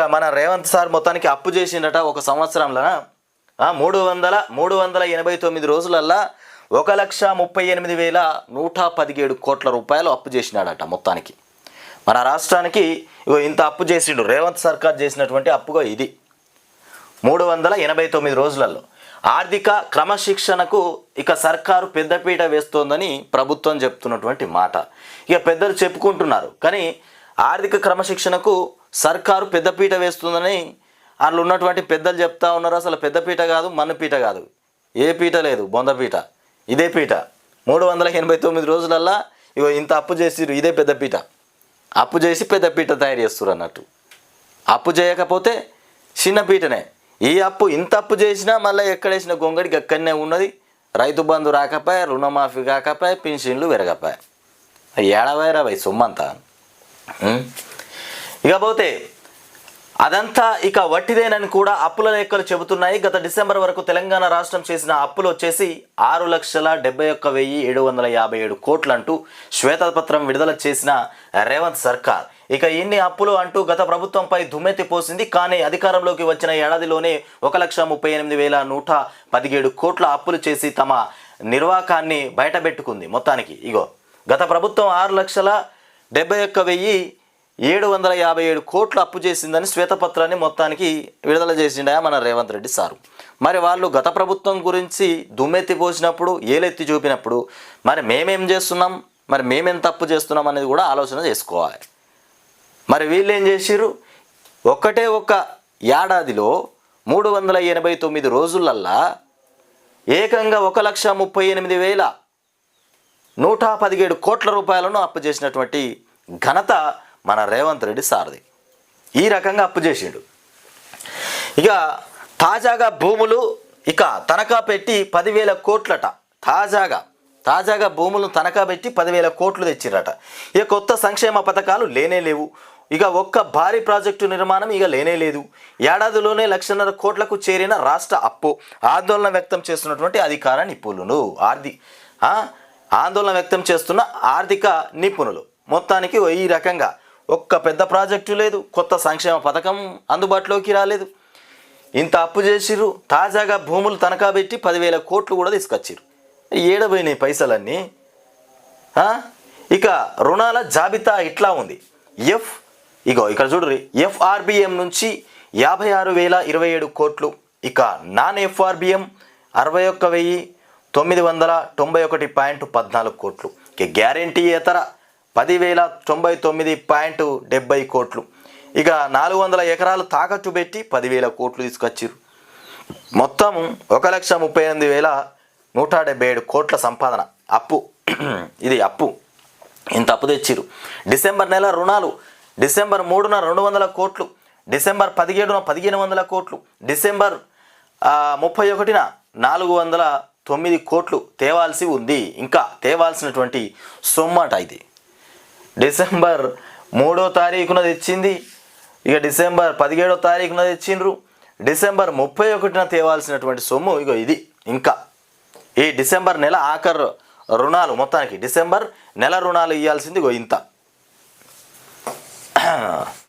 ఇక మన రేవంత్ సార్ మొత్తానికి అప్పు చేసిండట ఒక సంవత్సరంలో మూడు వందల మూడు వందల ఎనభై తొమ్మిది రోజులల్లా ఒక లక్ష ముప్పై ఎనిమిది వేల నూట పదిహేడు కోట్ల రూపాయలు అప్పు చేసినాడట మొత్తానికి. మన రాష్ట్రానికి ఇగో ఇంత అప్పు చేసిండు రేవంత్ సర్కార్ చేసినటువంటి అప్పుగా ఇది. మూడు వందల ఎనభై తొమ్మిది రోజులలో ఆర్థిక క్రమశిక్షణకు ఇక సర్కారు పెద్దపీట వేస్తోందని ప్రభుత్వం చెప్తున్నటువంటి మాట. ఇక పెద్దలు చెప్పుకుంటున్నారు కానీ ఆర్థిక క్రమశిక్షణకు సర్కారు పెద్దపీట వేస్తుందని అందులో ఉన్నటువంటి పెద్దలు చెప్తా ఉన్నారు. అసలు పెద్దపీట కాదు మన్నుపీట కాదు. ఏ పీట లేదు బొందపీట ఇదే పీట. మూడు వందల ఎనభై తొమ్మిది రోజులల్లా ఇగో ఇంత అప్పు చేసిరు ఇదే పెద్దపీట అప్పు చేసి పెద్దపీట తయారు చేస్తారు అన్నట్టు. అప్పు చేయకపోతే చిన్న పీటనే. ఈ అప్పు ఇంత అప్పు చేసినా మళ్ళీ ఎక్కడేసిన గొంగడికి అక్కడనే ఉన్నది. రైతు బంధు రాకపోయా రుణమాఫీ కాకపోయా పెన్షన్లు పెరగపోయా. ఏడవైరావై సొమ్మంతా? ఇకపోతే అదంతా ఇక వట్టిదేనని కూడా అప్పుల లెక్కలు చెబుతున్నాయి. గత డిసెంబర్ వరకు తెలంగాణ రాష్ట్రం చేసిన అప్పులు వచ్చేసి ఆరు లక్షల డెబ్బై ఒక్క వెయ్యి ఏడు వందల యాభై ఏడు కోట్లంటూ శ్వేతపత్రం విడుదల చేసిన రేవంత్ సర్కార్. ఇక ఇన్ని అప్పులు అంటూ గత ప్రభుత్వంపై దుమ్మెత్తి పోసింది. కానీ అధికారంలోకి వచ్చిన ఏడాదిలోనే ఒక లక్ష ముప్పై ఎనిమిది వేల నూట పదిహేడు కోట్ల అప్పులు చేసి తమ నిర్వాకాన్ని బయటపెట్టుకుంది మొత్తానికి. ఇగో గత ప్రభుత్వం ఆరు లక్షల డెబ్బై ఒక్క వెయ్యి ఏడు వందల యాభై ఏడు కోట్లు అప్పు చేసిందని శ్వేతపత్రాన్ని మొత్తానికి విడుదల చేసిండా మన రేవంత్ రెడ్డి సారు. మరి వాళ్ళు గత ప్రభుత్వం గురించి దుమ్మెత్తి పోసినప్పుడు ఏలెత్తి చూపినప్పుడు మరి మేమేం చేస్తున్నాం? మరి మేమేం తప్పు చేస్తున్నాం అనేది కూడా ఆలోచన చేసుకోవాలి. మరి వీళ్ళు ఏం చేసిరు ఒక్కటే ఒక్క ఏడాదిలో మూడు వందల ఎనభై తొమ్మిది రోజులల్లా ఏకంగా ఒక లక్ష ముప్పై ఎనిమిది వేల నూట పదిహేడు కోట్ల రూపాయలను అప్పు చేసినటువంటి ఘనత మన రేవంత్ రెడ్డి సారథి ఈ రకంగా అప్పు చేసిండు. ఇక తాజాగా భూములు ఇక తనఖా పెట్టి పదివేల కోట్లట. తాజాగా తాజాగా భూములు తనఖా పెట్టి పదివేల కోట్లు తెచ్చిరట ఇక కొత్త సంక్షేమ పథకాలు లేనే లేవు. ఇక ఒక్క భారీ ప్రాజెక్టు నిర్మాణం ఇక లేనే లేదు. ఏడాదిలోనే లక్షన్నర కోట్లకు చేరిన రాష్ట్ర అప్పు. ఆందోళన వ్యక్తం చేస్తున్నటువంటి అధికార నిపుణులు ఆర్థి ఆందోళన వ్యక్తం చేస్తున్న ఆర్థిక నిపుణులు. మొత్తానికి ఈ రకంగా ఒక్క పెద్ద ప్రాజెక్టు లేదు కొత్త సంక్షేమ పథకం అందుబాటులోకి రాలేదు. ఇంత అప్పు చేసిర్రు తాజాగా భూములు తనఖా పెట్టి పదివేల కోట్లు కూడా తీసుకొచ్చిర్రు. ఏడబోయినాయి పైసలన్నీ ఇక రుణాల జాబితా ఇట్లా ఉంది. ఎఫ్ ఇగో ఇక్కడ చూడరి ఎఫ్ఆర్బిఎం నుంచి యాభై ఆరు వేల ఇరవై ఏడు కోట్లు. ఇక నాన్ ఎఫ్ఆర్బిఎం అరవై ఒక్క వెయ్యి తొమ్మిది వందల తొంభై ఒకటి పాయింట్ పద్నాలుగు కోట్లు. ఇక గ్యారంటీ ఇతర పదివేల తొంభై తొమ్మిది పాయింట్ డెబ్బై కోట్లు. ఇక నాలుగు వందల ఎకరాలు తాకట్టు పెట్టి పదివేల కోట్లు తీసుకొచ్చారు మొత్తం ఒక లక్ష ముప్పై ఎనిమిది వేల నూట డెబ్బై ఏడు కోట్ల సంపాదన. అప్పు. ఇది అప్పు. ఇంత అప్పు తెచ్చిర్రు. డిసెంబర్ నెల రుణాలు. డిసెంబర్ మూడున రెండు వందల కోట్లు. డిసెంబర్ పదిహేడున పదిహేను వందల కోట్లు. డిసెంబర్ ముప్పై ఒకటిన నాలుగు వందల తొమ్మిది కోట్లు తేవాల్సి ఉంది. ఇంకా తేవాల్సినటువంటి సొమ్మట ఇది. డిసెంబర్ మూడో తారీఖున తెచ్చింది. ఇక డిసెంబర్ పదిహేడో తారీఖున తెచ్చిండ్రు. డిసెంబర్ ముప్పై ఒకటిన తేవాల్సినటువంటి సొమ్ము ఇగో ఇది ఇంకా. ఈ డిసెంబర్ నెల ఆఖరు రుణాలు మొత్తానికి డిసెంబర్ నెల రుణాలు ఇవ్వాల్సింది ఇగో ఇంత.